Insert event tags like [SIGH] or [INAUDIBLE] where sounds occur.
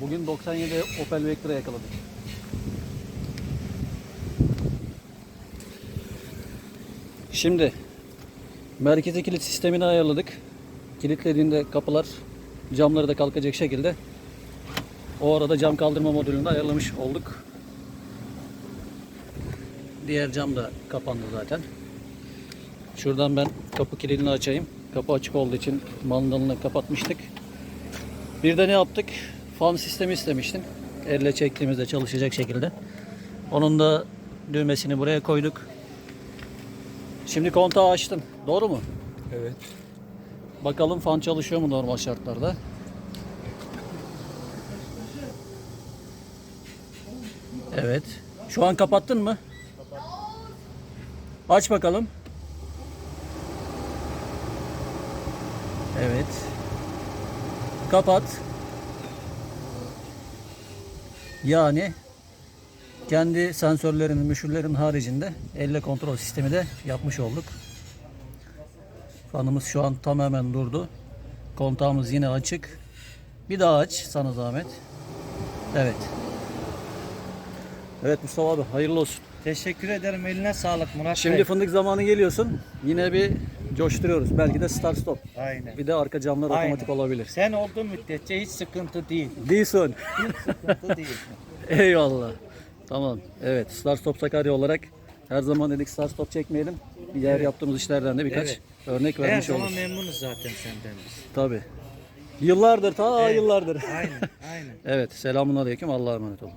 Bugün 97 Opel Vectra yakaladık. Şimdi merkezi kilit sistemini ayarladık. Kilitlediğinde kapılar camları da kalkacak şekilde o arada cam kaldırma modülünü ayarlamış olduk. Diğer cam da kapandı zaten. Şuradan ben kapı kilidini açayım. Kapı açık olduğu için mandalını kapatmıştık. Bir de ne yaptık? Fan sistemi istemiştim. Elle çektiğimizde çalışacak şekilde. Onun da düğmesini buraya koyduk. Şimdi kontağı açtım. Doğru mu? Evet. Bakalım fan çalışıyor mu normal şartlarda? Evet. Şu an kapattın mı? Aç bakalım. Evet. Kapat. Yani kendi sensörlerinin, müşürlerin haricinde elle kontrol sistemi de yapmış olduk. Fanımız şu an tamamen durdu. Kontağımız yine açık. Bir daha aç sana zahmet. Evet. Evet Mustafa abi hayırlı olsun. Teşekkür ederim. Eline sağlık Murat Şimdi Bey. fındık zamanı geliyorsun. Yine bir coşturuyoruz. Belki de start stop. Aynen. Bir de arka camlar Aynen. otomatik olabilir. Sen olduğun müddetçe hiç sıkıntı değil. Değilsin. Hiç sıkıntı değil. [LAUGHS] Eyvallah. Tamam. Evet. Start Stop Sakarya olarak her zaman dedik start stop çekmeyelim. Diğer yaptığımız işlerden de birkaç Evet. örnek Her vermiş zaman oluruz. memnunuz zaten senden biz. Tabii. Yıllardır ta Evet. yıllardır. Aynen, aynen. [LAUGHS] Evet. Selamun aleyküm. Allah'a emanet olun.